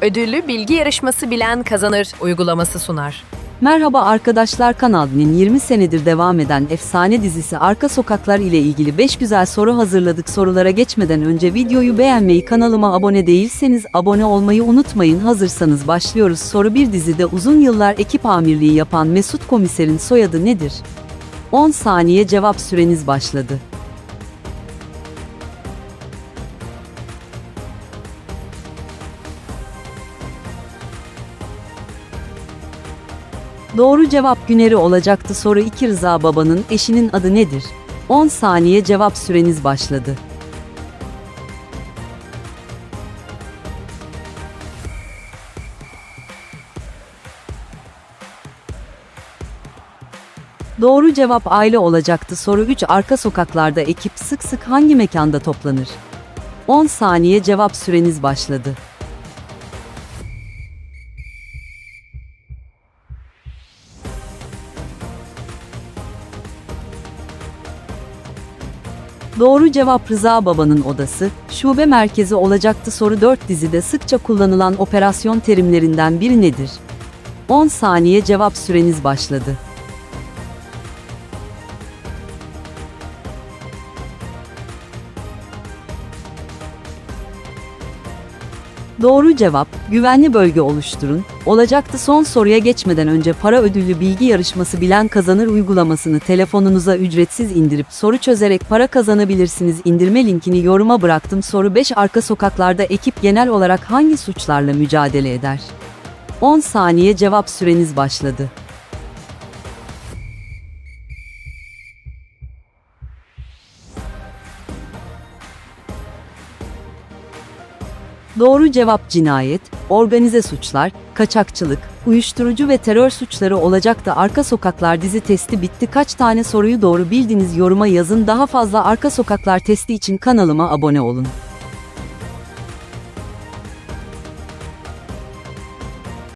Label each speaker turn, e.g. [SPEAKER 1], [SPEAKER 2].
[SPEAKER 1] ödüllü bilgi yarışması bilen kazanır uygulaması sunar.
[SPEAKER 2] Merhaba arkadaşlar Kanal D'nin 20 senedir devam eden efsane dizisi Arka Sokaklar ile ilgili 5 güzel soru hazırladık. Sorulara geçmeden önce videoyu beğenmeyi, kanalıma abone değilseniz abone olmayı unutmayın. Hazırsanız başlıyoruz. Soru 1 dizide uzun yıllar ekip amirliği yapan Mesut Komiser'in soyadı nedir? 10 saniye cevap süreniz başladı. Doğru cevap Güneri olacaktı. Soru 2 Rıza Baba'nın eşinin adı nedir? 10 saniye cevap süreniz başladı. Doğru cevap aile olacaktı. Soru 3 Arka sokaklarda ekip sık sık hangi mekanda toplanır? 10 saniye cevap süreniz başladı. Doğru cevap Rıza Baba'nın odası, şube merkezi olacaktı soru 4 dizide sıkça kullanılan operasyon terimlerinden biri nedir? 10 saniye cevap süreniz başladı. Doğru cevap, güvenli bölge oluşturun. Olacaktı son soruya geçmeden önce para ödüllü bilgi yarışması bilen kazanır uygulamasını telefonunuza ücretsiz indirip soru çözerek para kazanabilirsiniz. İndirme linkini yoruma bıraktım. Soru 5 arka sokaklarda ekip genel olarak hangi suçlarla mücadele eder? 10 saniye cevap süreniz başladı. Doğru cevap cinayet, organize suçlar, kaçakçılık, uyuşturucu ve terör suçları olacaktı. Arka Sokaklar dizi testi bitti. Kaç tane soruyu doğru bildiniz yoruma yazın. Daha fazla Arka Sokaklar testi için kanalıma abone olun.